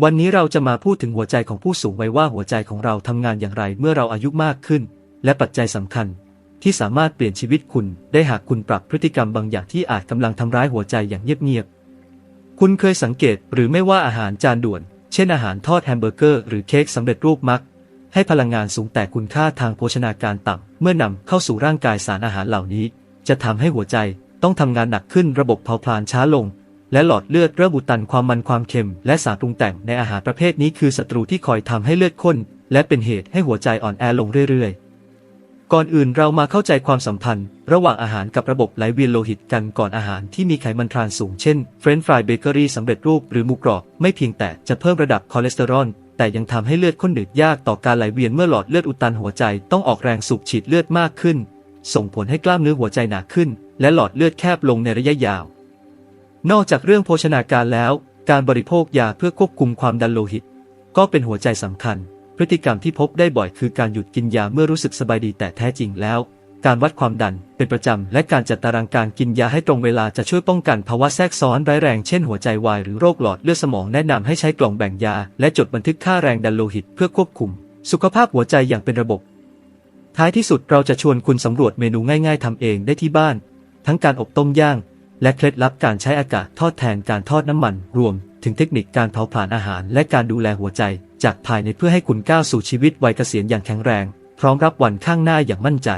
วันนี้เราจะมาพูดถึงหัวใจของผู้สูงวัยว่าหัวใจของเราทำงานอย่างไรเมื่อเราอายุมากขึ้น และปัจจัยสำคัญ ที่สามารถเปลี่ยนชีวิตคุณได้หากคุณปรับพฤติกรรมบางอย่างที่อาจกำลังทำร้ายหัวใจอย่างเงียบๆ คุณเคยสังเกตหรือไม่ว่าอาหารจานด่วน เช่นอาหารทอดแฮมเบอร์เกอร์หรือเค้กสำเร็จรูปมัก ให้พลังงานสูงแต่คุณค่าทางโภชนาการต่ำเมื่อนำเข้าสู่ร่างกายสารอาหารเหล่านี้ จะทำให้หัวใจต้องทำงานหนักขึ้นระบบเผาผลาญช้าลง และหลอดเลือดเริ่มอุดตันความมันความเค็ม และสารปรุงแต่งในอาหารประเภทนี้คือศัตรูที่คอยทำให้เลือดข้น และเป็นเหตุให้หัวใจอ่อนแอลงเรื่อยๆ ก่อนอื่นเรามาเข้าใจความสัมพันธ์ ระหว่างอาหารกับระบบไหลเวียนโลหิตกันก่อนอาหารที่มีไขมันทรานสูงเช่นเฟรนช์ฟรายเบเกอรี่สำเร็จรูปหรือหมูกรอบไม่เพียงแต่จะเพิ่มระดับคอเลสเตอรอลแต่ยังทำให้เลือดข้นหนืดยากต่อการไหลเวียนเมื่อหลอดเลือดอุดตันหัวใจต้องออกแรงสูบฉีดเลือดมากขึ้น ส่งผลให้กล้ามเนื้อหัวใจหนาขึ้น และหลอดเลือดแคบลงในระยะยาว นอกจากเรื่องโภชนาการแล้ว การบริโภคยาเพื่อควบคุมความดันโลหิต ก็เป็นหัวใจสำคัญ พฤติกรรมที่พบได้บ่อยคือการหยุดกินยาเมื่อรู้สึกสบายดีแต่แท้จริงแล้ว การวัดความดันเป็นประจำ และการจัดตารางการกินยาให้ตรงเวลาจะช่วยป้องกันภาวะแทรกซ้อนร้ายแรงเช่นหัวใจวายหรือโรคหลอดเลือดสมองแนะนำให้ใช้กล่องแบ่งยา และจดบันทึกค่าแรงดันโลหิต เพื่อควบคุม สุขภาพหัวใจอย่างเป็นระบบ ท้ายที่สุดเราจะชวนคุณสำรวจเมนูง่าย ๆทำเองได้ที่บ้าน ทั้งการอบต้มย่าง และเคล็ดลับการใช้อากาศทอดแทนการทอดน้ำมัน รวมถึงเทคนิคการเผาผลาญอาหาร และการดูแลหัวใจ จากภายในเพื่อให้คุณก้าวสู่ชีวิตวัยเกษียณอย่างแข็งแรง พร้อมรับวันข้างหน้าอย่างมั่นใจ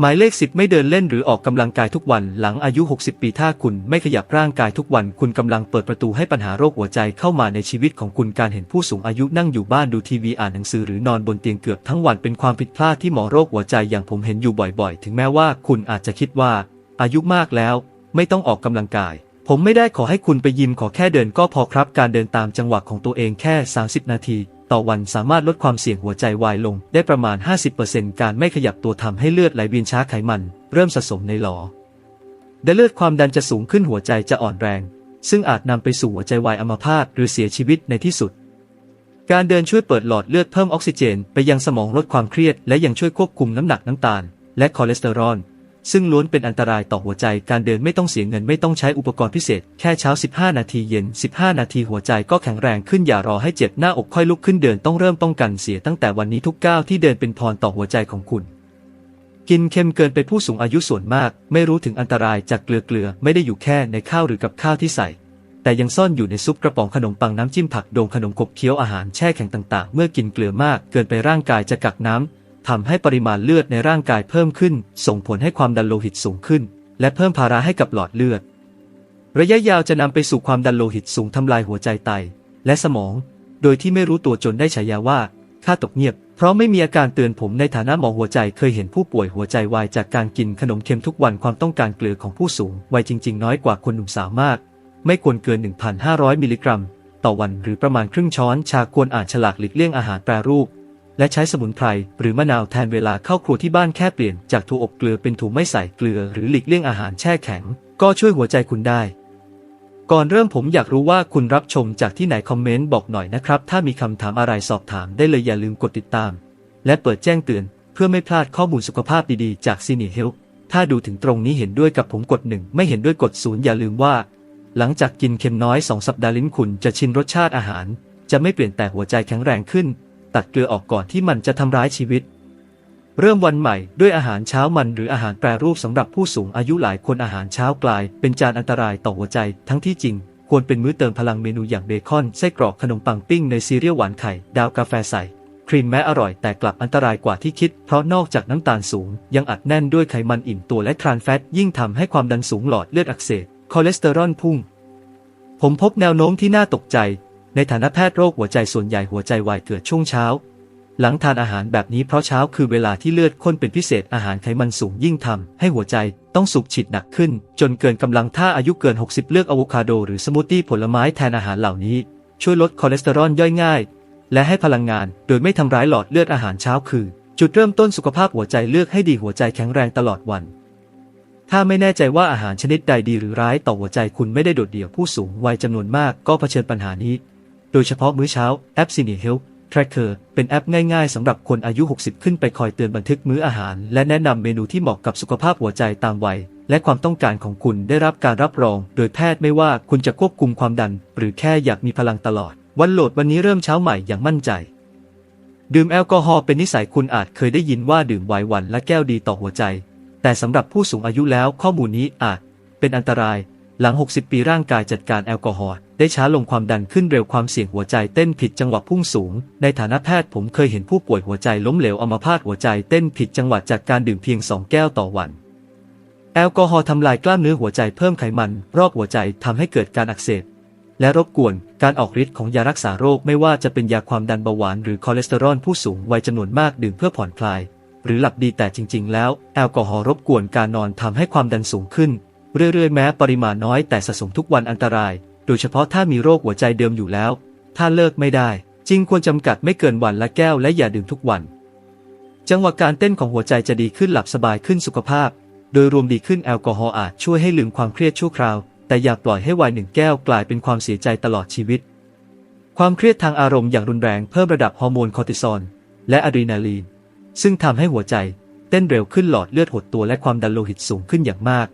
หมายเลขสิบไม่เดินเล่นหรือออกกำลังกายทุกวันหลังอายุ 60 ปีถ้าคุณไม่ขยับร่างกายทุกวัน คุณกำลังเปิดประตูให้ปัญหาโรคหัวใจเข้ามาในชีวิตของคุณการเห็นผู้สูงอายุนั่งอยู่บ้านดูทีวีอ่านหนังสือหรือนอนบนเตียงเกือบทั้งวันเป็นความผิดพลาดที่หมอโรคหัวใจอย่างผมเห็นอยู่บ่อย ๆ ถึงแม้ว่าคุณอาจจะคิดว่า อายุมากแล้ว ไม่ต้องออกกำลังกาย ผมไม่ได้ขอให้คุณไปยิมขอแค่เดินก็พอครับ การเดินตามจังหวะของตัวเองแค่ 30 นาที ต่อวันสามารถลดความเสี่ยงหัวใจวายลง ได้ประมาณ 50%การไม่ขยับตัวทำให้เลือดไหลเวียนช้าไขมัน เริ่มสะสมในหลอและเลือดความดันจะสูงขึ้นหัวใจจะอ่อนแรง ซึ่งอาจนำไปสู่หัวใจวายอัมพาตหรือเสียชีวิตในที่สุด การเดินช่วยเปิดหลอดเลือดเพิ่มออกซิเจน ไปยังสมองลดความเครียด และยังช่วยควบคุมน้ำหนักน้ำตาล และคอเลสเตอรอล ซึ่งล้วนเป็นอันตรายต่อหัวใจ การเดินไม่ต้องเสียเงินไม่ต้องใช้อุปกรณ์พิเศษ แค่เช้า 15 นาทีเย็น 15 นาทีหัวใจก็แข็งแรงขึ้นอย่ารอให้เจ็บหน้าอกค่อยลุกขึ้นเดินต้องเริ่มป้องกันเสียตั้งแต่วันนี้ทุกก้าวที่เดินเป็นพรต่อหัวใจของคุณ กินเค็มเกินไปผู้สูงอายุส่วนมาก ไม่รู้ถึงอันตรายจากเกลือเกลือไม่ได้อยู่แค่ในข้าวหรือกับข้าวที่ใส่แต่ยังซ่อนอยู่ในซุปกระป๋องขนมปังน้ำจิ้มผักโดงขนมขบเคี้ยวอาหารแช่แข็งต่างๆ เมื่อกินเกลือมากเกินไปร่างกายจะกักน้ำ ทำให้ปริมาณเลือดในร่างกายเพิ่มขึ้น ส่งผลให้ความดันโลหิตสูงขึ้น และเพิ่มภาระให้กับหลอดเลือด ระยะยาวจะนำไปสู่ความดันโลหิตสูงทำลายหัวใจไต และสมอง โดยที่ไม่รู้ตัวจนได้ฉายาว่าค่าตกเงียบ เพราะไม่มีอาการเตือนผมในฐานะหมอหัวใจเคยเห็นผู้ป่วยหัวใจวายจากการกินขนมเค็มทุกวันความต้องการเกลือของผู้สูงวัยจริง ๆ น้อยกว่าคนหนุ่มสาวมาก ไม่ควรเกิน 1,500 มิลลิกรัม ต่อวันหรือประมาณครึ่งช้อนชาควรอ่านฉลากหลีกเลี่ยงอาหารแปรรูป และใช้สมุนไพรหรือมะนาวแทนเวลาเข้าครัวที่บ้านแค่เปลี่ยนจากถั่วอบเกลือเป็นถั่วไม่ใส่เกลือหรือหลีกเลี่ยงอาหารแช่แข็ง ก็ช่วยหัวใจคุณได้ ก่อนเริ่มผมอยากรู้ว่าคุณรับชมจากที่ไหนคอมเมนต์บอกหน่อยนะครับ ถ้ามีคำถามอะไรสอบถามได้เลยอย่าลืมกดติดตาม และเปิดแจ้งเตือน เพื่อไม่พลาดข้อมูลสุขภาพดีๆจากซีนีเฮลถ้าดูถึงตรงนี้เห็นด้วยกับผมกดหนึ่งไม่เห็นด้วยกดศูนย์อย่าลืมว่า หลังจากกินเค็มน้อย 2 สัปดาห์ลิ้นคุณจะชินรสชาติอาหาร จะไม่เปลี่ยนแต่หัวใจแข็งแรงขึ้น ตัดเกลือออกก่อนที่มันจะทำร้ายชีวิต เริ่มวันใหม่ด้วยอาหารเช้ามันหรืออาหารแปรรูปสำหรับผู้สูงอายุหลายคนอาหารเช้ากลาย เป็นจานอันตรายต่อหัวใจ ทั้งที่จริง ควรเป็นมื้อเติมพลังเมนูอย่างเบคอนไส้กรอกขนมปังปิ้งในซีเรียลหวานไข่ดาวกาแฟใส่ครีมแม้อร่อยแต่กลับอันตรายกว่าที่คิด เพราะนอกจากน้ำตาลสูง ยังอัดแน่นด้วยไขมันอิ่มตัวและทรานแฟต ยิ่งทำให้ความดันสูงหลอดเลือดอักเสบคอเลสเตอรอลพุ่ง ผมพบแนวโน้มที่น่าตกใจ ในฐานะแพทย์โรคหัวใจส่วนใหญ่หัวใจวายเกิดช่วงเช้า หลังทานอาหารแบบนี้เพราะเช้าคือเวลาที่เลือดข้นเป็นพิเศษอาหารไขมันสูงยิ่งทำให้หัวใจต้องสูบฉีดหนักขึ้น จนเกินกำลังถ้าอายุเกิน 60 เลือกอะโวคาโดหรือสมูทตี้ผลไม้แทนอาหารเหล่านี้ ช่วยลดคอเลสเตอรอลย่อยง่าย และให้พลังงานโดยไม่ทำร้ายหลอดเลือดอาหารเช้าคือ จุดเริ่มต้นสุขภาพหัวใจเลือกให้ดีหัวใจแข็งแรงตลอดวันถ้าไม่แน่ใจว่าอาหารชนิดใดดีหรือร้ายต่อหัวใจคุณไม่ได้โดดเดี่ยวผู้สูงวัยจำนวนมากก็เผชิญปัญหานี้ โดยเฉพาะมื้อเช้าแอป c i n e Health Tracker เป็นแอปง่ายๆสำหรับคนอายุ 60 ขึ้นไปคอยเตือนบันทึกมื้ออาหาร และแนะนำเมนูที่เหมาะกับสุขภาพหัวใจตามวัย และความต้องการของคุณได้รับการรับรอง โดยแพทย์ไม่ว่าคุณจะควบคุมความดัน หรือแค่อยากมีพลังตลอด วันโหลดวันนี้เริ่มเช้าใหม่อย่างมั่นใจ ดื่มแอลกอฮอล์เป็นนิสัยคุณอาจเคยได้ยินว่าดื่มไวน์วันและแก้วดีต่อหัวใจ แต่สำหรับผู้สูงอายุแล้วข้อมูลนี้อาจเป็นอันตราย หลัง 60 ปีร่างกายจัดการแอลกอฮอล์ได้ช้าลงความดันขึ้นเร็วความเสี่ยงหัวใจเต้นผิดจังหวะพุ่งสูง ในฐานะแพทย์ผมเคยเห็นผู้ป่วยหัวใจล้มเหลวอัมาพาตหัวใจเต้นผิดจังหวะจากการดื่มเพียง 2 แก้วต่อวัน แอลกอฮอล์ทำลายกล้ามเนื้อหัวใจเพิ่มไขมัน รอบหัวใจทำให้เกิดการอักเสบและรบกวนการออกฤทธิ์ของยารักษาโรคไม่ว่าจะเป็นยาความดันเบาหวานหรือคอเลสเตอรอลผู้สูงวัยจำนวนมากดื่มเพื่อผ่อนคลาย หรือหลับดีแต่จริง ๆ แล้ว แอลกอฮอล์รบกวนการนอนทำให้ความดันสูงขึ้น เรื่อยๆ แม้ปริมาณน้อยแต่สะสมทุกวันอันตราย โดยเฉพาะถ้ามีโรคหัวใจเดิมอยู่แล้ว ถ้าเลิกไม่ได้ จริงควรจำกัดไม่เกินวันละแก้วและอย่าดื่มทุกวัน จังหวะการเต้นของหัวใจจะดีขึ้นหลับสบายขึ้นสุขภาพ โดยรวมดีขึ้นแอลกอฮอล์อาจช่วยให้ลืมความเครียดชั่วคราว แต่อย่าปล่อยให้วน์หนึ่งแก้วกลายเป็นความเสียใจตลอดชีวิต ความเครียดทางอารมณ์อย่างรุนแรงเพิ่มระดับฮอร์โมนคอร์ติซอลและอะดรีนาลีนซึ่งทำให้หัวใจเต้นเร็วขึ้นหลอดเลือดหดตัวและความดันโลหิตสูงขึ้นอย่างมาก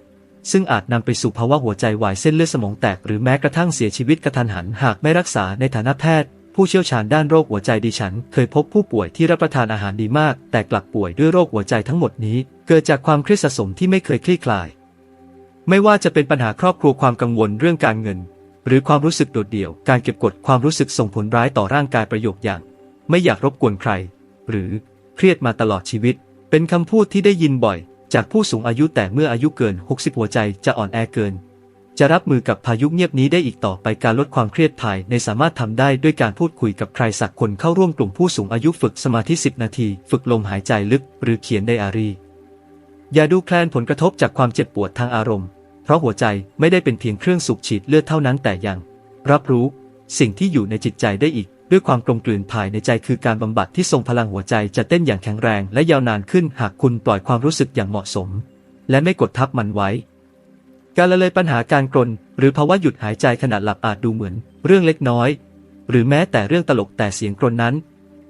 ซึ่งอาจนำไปสู่ภาวะหัวใจวายเส้นเลือดสมองแตกหรือแม้กระทั่งเสียชีวิตกระทันหันหากไม่รักษาในฐานะแพทย์ ผู้เชี่ยวชาญด้านโรคหัวใจดิฉัน เคยพบผู้ป่วยที่รับประทานอาหารดีมาก แต่กลับป่วยด้วยโรคหัวใจทั้งหมดนี้ เกิดจากความเครียดสะสมที่ไม่เคยคลี่คลาย ไม่ว่าจะเป็นปัญหาครอบครัวความกังวลเรื่องการเงิน หรือความรู้สึกโดดเดี่ยว การเก็บกดความรู้สึกส่งผลร้ายต่อร่างกายประโยคอย่าง ไม่อยากรบกวนใคร หรือเครียดมาตลอดชีวิต เป็นคำพูดที่ได้ยินบ่อย จากผู้สูงอายุแต่เมื่ออายุเกิน 60 หัวใจจะอ่อนแอเกิน จะรับมือกับพายุเงียบนี้ได้อีกต่อไปการลดความเครียดภายในสามารถทำได้ด้วยการพูดคุยกับใครสักคนเข้าร่วมกลุ่มผู้สูงอายุฝึกสมาธิ 10 นาที ฝึกลมหายใจลึก หรือเขียนไดอารี่อย่าดูแคลนผลกระทบจากความเจ็บปวดทางอารมณ์ เพราะหัวใจไม่ได้เป็นเพียงเครื่องสูบฉีดเลือดเท่านั้นแต่ยัง รับรู้สิ่งที่อยู่ในจิตใจได้อีก ด้วยความกลมกลืนภายในใจคือการบำบัดที่ทรงพลังหัวใจจะเต้นอย่างแข็งแรงและยาวนานขึ้นหากคุณปล่อยความรู้สึกอย่างเหมาะสม และไม่กดทับมันไว้ การละเลยปัญหาการกรน หรือภาวะหยุดหายใจขณะหลับอาจดูเหมือน เรื่องเล็กน้อย หรือแม้แต่เรื่องตลกแต่เสียงกรนนั้น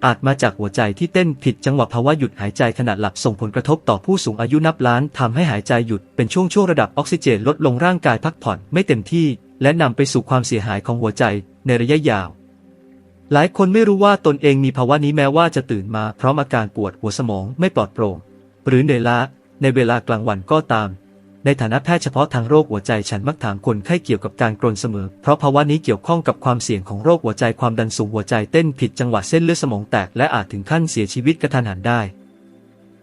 อาจมาจากหัวใจที่เต้นผิดจังหวะภาวะหยุดหายใจขณะหลับส่งผลกระทบต่อผู้สูงอายุนับล้านทำให้หายใจหยุดเป็นช่วงช่วงระดับออกซิเจนลดลงร่างกายพักผ่อนไม่เต็มที่ และนำไปสู่ความเสียหายของหัวใจในระยะยาว หลายคนไม่รู้ว่าตนเองมีภาวะนี้แม้ว่าจะตื่นมาพร้อมอาการปวดหัวสมองไม่ปลอดโปร่ง หรือเหนื่อยล้าในเวลากลางวันก็ตาม ในฐานะแพทย์เฉพาะทางโรคหัวใจฉันมักถามคนไข้เกี่ยวกับการกรนเสมอ เพราะภาวะนี้เกี่ยวข้องกับความเสี่ยงของโรคหัวใจความดันสูงหัวใจเต้นผิดจังหวะเส้นเลือดสมองแตกและอาจถึงขั้นเสียชีวิตกระทันหันได้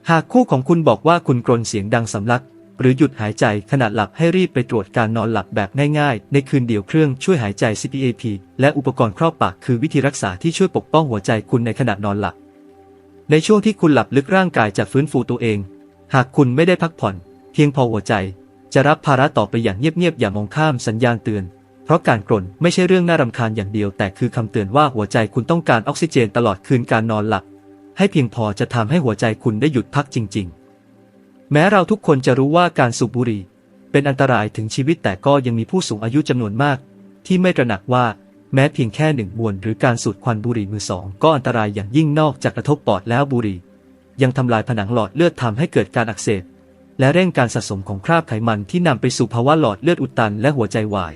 หากคู่ของคุณบอกว่าคุณกรนเสียงดังสำลัก หรือหยุดหายใจขณะหลับให้รีบไปตรวจการนอนหลับแบบง่ายๆ ในคืนเดียวเครื่องช่วยหายใจ CPAP และอุปกรณ์ครอบปากคือวิธีรักษาที่ช่วยปกป้องหัวใจคุณในขณะนอนหลับ ในช่วงที่คุณหลับลึกร่างกายจะฟื้นฟูตัวเอง หากคุณไม่ได้พักผ่อน เพียงพอหัวใจ จะรับภาระต่อไปอย่างเงียบๆอย่ามองข้ามสัญญาณเตือน เพราะการกรนไม่ใช่เรื่องน่ารำคาญอย่างเดียว แต่คือคำเตือนว่าหัวใจคุณต้องการออกซิเจนตลอดคืนการนอนหลับ ให้เพียงพอจะทำให้หัวใจคุณได้หยุดพักจริง ๆ แม้เราทุกคนจะรู้ว่าการสูบบุหรี่เป็นอันตรายถึงชีวิตแต่ก็ยังมีผู้สูงอายุจำนวนมาก ที่ไม่ตระหนักว่าแม้เพียงแค่หนึ่งมวนหรือการสูดควันบุหรี่มือสองก็อันตรายอย่างยิ่งนอกจากกระทบปอดแล้วบุหรี่ ยังทำลายผนังหลอดเลือดทำให้เกิดการอักเสบ และเร่งการสะสมของคราบไขมันที่นำไปสู่ภาวะหลอดเลือดอุดตันและหัวใจวาย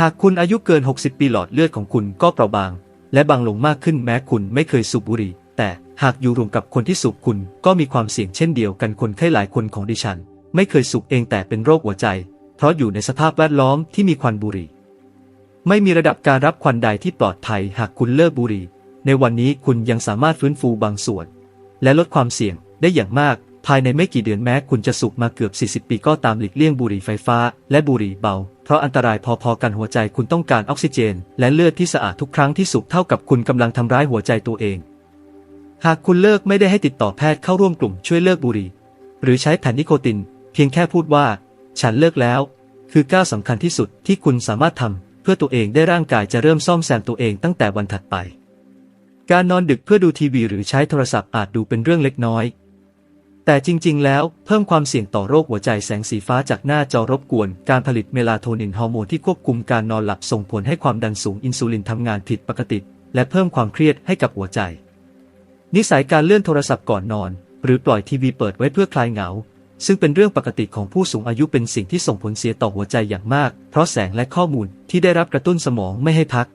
หากคุณอายุเกิน 60 ปีหลอดเลือดของคุณก็เปราะบาง และบางลงมากขึ้นแม้คุณไม่เคยสูบบุหรี่ แต่ หากอยู่รวมกับคนที่สูบคุณก็มีความเสี่ยงเช่นเดียวกันคนไข้หลายคนของดิฉัน ไม่เคยสูบเองแต่เป็นโรคหัวใจ เพราะอยู่ในสภาพแวดล้อมที่มีควันบุหรี่ ไม่มีระดับการรับควันใดที่ปลอดภัยหากคุณเลิกบุหรี่ ในวันนี้คุณยังสามารถฟื้นฟูบางส่วน และลดความเสี่ยงได้อย่างมาก ภายในไม่กี่เดือนแม้คุณจะสูบมาเกือบ 40 ปีก็ตามหลีกเลี่ยงบุหรี่ไฟฟ้า และบุหรี่เบา เพราะอันตรายพอๆกันหัวใจคุณต้องการออกซิเจน และเลือดที่สะอาดทุกครั้งที่สูบเท่ากับคุณกำลังทำร้ายหัวใจตัวเอง หากคุณเลิกไม่ได้ให้ติดต่อแพทย์เข้าร่วมกลุ่มช่วยเลิกบุหรี่ หรือใช้แผ่นนิโคติน เพียงแค่พูดว่า ฉันเลิกแล้ว คือก้าวสำคัญที่สุดที่คุณสามารถทำเพื่อตัวเองได้ร่างกายจะเริ่มซ่อมแซมตัวเองตั้งแต่วันถัดไป การนอนดึกเพื่อดูทีวีหรือใช้โทรศัพท์อาจดูเป็นเรื่องเล็กน้อย แต่จริง ๆ แล้วเพิ่มความเสี่ยงต่อโรคหัวใจแสงสีฟ้าจากหน้าจอรบกวน การผลิตเมลาโทนินฮอร์โมนที่ควบคุมการนอนหลับส่งผลให้ความดันสูงอินซูลินทำงานผิดปกติ และเพิ่มความเครียดให้กับหัวใจ นิสัยการเลื่อนโทรศัพท์ก่อนนอน หรือปล่อยทีวีเปิดไว้เพื่อคลายเหงา ซึ่งเป็นเรื่องปกติของผู้สูงอายุเป็นสิ่งที่ส่งผลเสียต่อหัวใจอย่างมาก เพราะแสงและข้อมูลที่ได้รับกระตุ้นสมองไม่ให้พัก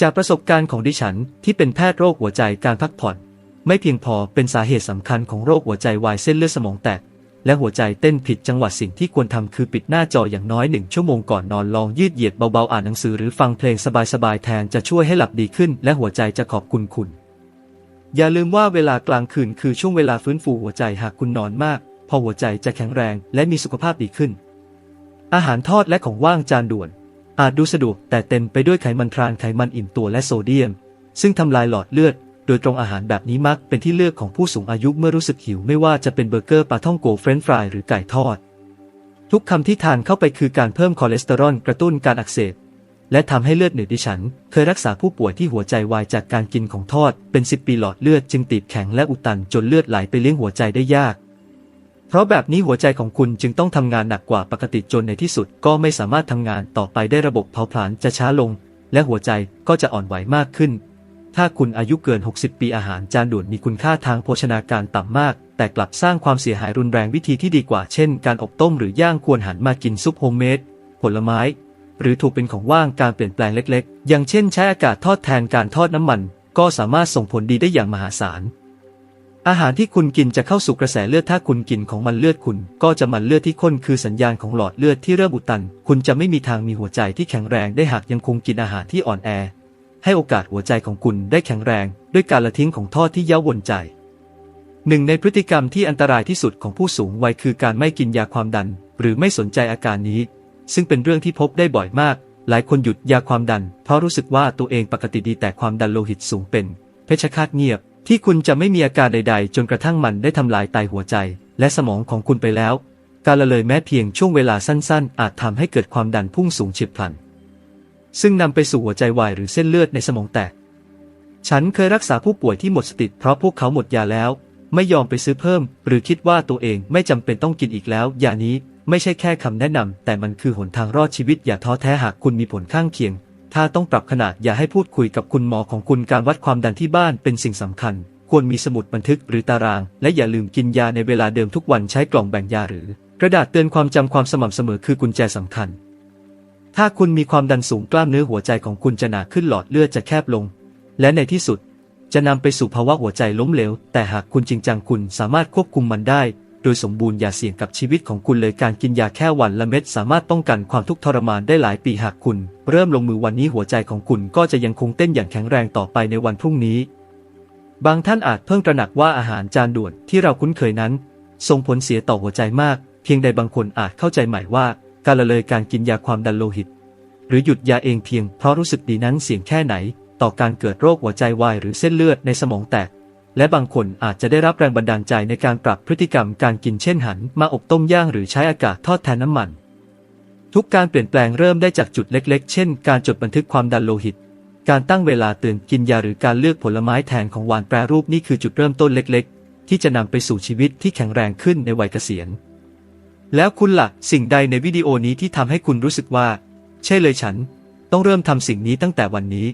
จากประสบการณ์ของดิฉันที่เป็นแพทย์โรคหัวใจการพักผ่อน ไม่เพียงพอเป็นสาเหตุสำคัญของโรคหัวใจวายเส้นเลือดสมองแตกและหัวใจเต้นผิดจังหวะสิ่งที่ควรทำคือปิดหน้าจออย่างน้อยหนึ่งชั่วโมงก่อนนอนลองยืดเหยียดเบาๆอ่านหนังสือหรือฟังเพลงสบายๆแทนจะช่วยให้หลับดีขึ้น และหัวใจจะขอบคุณคุณ อย่าลืมว่าเวลากลางคืนคือช่วงเวลาฟื้นฟูหัวใจหากคุณนอนมาก พอหัวใจจะแข็งแรงและมีสุขภาพดีขึ้น อาหารทอดและของว่างจานด่วน อาจดูสะดวกแต่เต็มไปด้วยไขมันทรานไขมันอิ่มตัวและโซเดียม ซึ่งทำลายหลอดเลือด โดยตรงอาหารแบบนี้มักเป็นที่เลือกของผู้สูงอายุเมื่อรู้สึกหิวไม่ว่าจะเป็นเบอร์เกอร์ปลาท่องโกเฟรนฟรายหรือไก่ทอด ทุกคำที่ทานเข้าไปคือการเพิ่มคอเลสเตอรอลกระตุ้นการอักเสบ และทำให้เลือดหนืดดิฉัน เคยรักษาผู้ป่วยที่หัวใจวายจากการกินของทอด เป็น10ปีหลอดเลือดจึงตีบแข็งและอุดตันจนเลือดไหลไปเลี้ยงหัวใจได้ยาก เพราะแบบนี้หัวใจของคุณจึงต้องทำงานหนักกว่าปกติจนในที่สุด ก็ไม่สามารถทำงานต่อไปได้ระบบเผาผลาญจะช้าลง และหัวใจก็จะอ่อนไหวมากขึ้น ถ้าคุณอายุเกิน 60 ปีอาหารจานด่วนมีคุณค่าทางโภชนาการต่ำมาก แต่กลับสร้างความเสียหายรุนแรงวิธีที่ดีกว่าเช่น การอบต้มหรือย่างควรหันมากินซุปโฮมเมดผลไม้ หรือถูกเป็นของว่างการเปลี่ยนแปลงเล็กๆ อย่างเช่นใช้อากาศทอดแทนการทอดน้ำมัน ก็สามารถส่งผลดีได้อย่างมหาศาล อาหารที่คุณกินจะเข้าสู่กระแสเลือดถ้าคุณกินของมันเลือดคุณ ก็จะมันเลือดที่ข้นคือสัญญาณของหลอดเลือดที่เริ่มอุดตัน คุณจะไม่มีทางมีหัวใจที่แข็งแรงได้หากยังคงกินอาหารที่อ่อนแอ ให้โอกาสหัวใจของคุณได้แข็งแรง ด้วยการละทิ้งของทอดที่เย้าวนใจหนึ่งในพฤติกรรมที่อันตรายที่สุดของผู้สูงวัยคือการไม่กินยาความดัน หรือไม่สนใจอาการนี้ ซึ่งเป็นเรื่องที่พบได้บ่อยมาก หลายคนหยุดยาความดัน เพราะรู้สึกว่าตัวเองปกติดีแต่ความดันโลหิตสูงเป็น เพชฌฆาตเงียบ ที่คุณจะไม่มีอาการใด ๆ จนกระทั่งมันได้ทำลายไตหัวใจ และสมองของคุณไปแล้ว การละเลยแม้เพียงช่วงเวลาสั้นๆ อาจทำให้เกิดความดันพุ่งสูงเฉียบพลัน ซึ่งนำไปสู่หัวใจวายหรือเส้นเลือดในสมองแตก ฉันเคยรักษาผู้ป่วยที่หมดสติเพราะพวกเขาหมดยาแล้ว ไม่ยอมไปซื้อเพิ่ม หรือคิดว่าตัวเองไม่จำเป็นต้องกินอีกแล้วยานี้ ไม่ใช่แค่คำแนะนำแต่มันคือหนทางรอดชีวิตอย่าท้อแท้หากคุณมีผลข้างเคียง ถ้าต้องปรับขนาดอย่าให้พูดคุยกับคุณหมอของคุณการวัดความดันที่บ้านเป็นสิ่งสำคัญ ควรมีสมุดบันทึกหรือตาราง และอย่าลืมกินยาในเวลาเดิมทุกวันใช้กล่องแบ่งยาหรือ กระดาษเตือนความจำความสม่ำเสมอคือกุญแจสำคัญ ถ้าคุณมีความดันสูงกล้ามเนื้อหัวใจของคุณจะหนาขึ้นหลอดเลือดจะแคบลง และในที่สุด จะนำไปสู่ภาวะหัวใจล้มเหลว แต่หากคุณจริงจังคุณสามารถควบคุมมันได้ โดยสมบูรณ์อย่าเสี่ยงกับชีวิตของคุณเลยการกินยาแค่วันละเม็ดสามารถป้องกันความทุกข์ทรมานได้หลายปีหากคุณ เริ่มลงมือวันนี้หัวใจของคุณก็จะยังคงเต้นอย่างแข็งแรงต่อไปในวันพรุ่งนี้ บางท่านอาจเพิ่งตระหนักว่าอาหารจานด่วนที่เราคุ้นเคยนั้น ส่งผลเสียต่อหัวใจมาก เพียงใดบางคนอาจเข้าใจใหม่ว่า การละเลยการกินยาความดันโลหิต หรือหยุดยาเองเพียงเพราะรู้สึกดีนั้นเสี่ยงแค่ไหน ต่อการเกิดโรคหัวใจวายหรือเส้นเลือดในสมองแตก และบางคนอาจจะได้รับแรงบันดาลใจในการปรับพฤติกรรมการกินเช่นหัน มาอบต้มย่างหรือใช้อากาศทอดแทนน้ำมัน ทุกการเปลี่ยนแปลงเริ่มได้จากจุดเล็ก ๆ เช่น การจดบันทึกความดันโลหิต การตั้งเวลาตื่นกินยาหรือการเลือกผลไม้แทนของหวานแปรรูปนี่คือจุดเริ่มต้นเล็ก ๆ ที่จะนำไปสู่ชีวิตที่แข็งแรงขึ้นในวัยเกษียณ แล้วคุณล่ะสิ่งใดในวิดีโอนี้ที่ทำให้คุณรู้สึกว่า ใช่เลยฉัน ต้องเริ่มทำสิ่งนี้ตั้งแต่วันนี้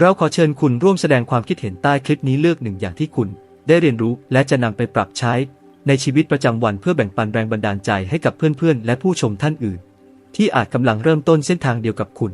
เราขอเชิญคุณร่วมแสดงความคิดเห็นใต้คลิปนี้เลือกหนึ่งอย่างที่คุณ ได้เรียนรู้และจะนำไปปรับใช้ ในชีวิตประจำวันเพื่อแบ่งปันแรงบันดาลใจให้กับเพื่อนๆ และผู้ชมท่านอื่น ที่อาจกำลังเริ่มต้นเส้นทางเดียวกับคุณ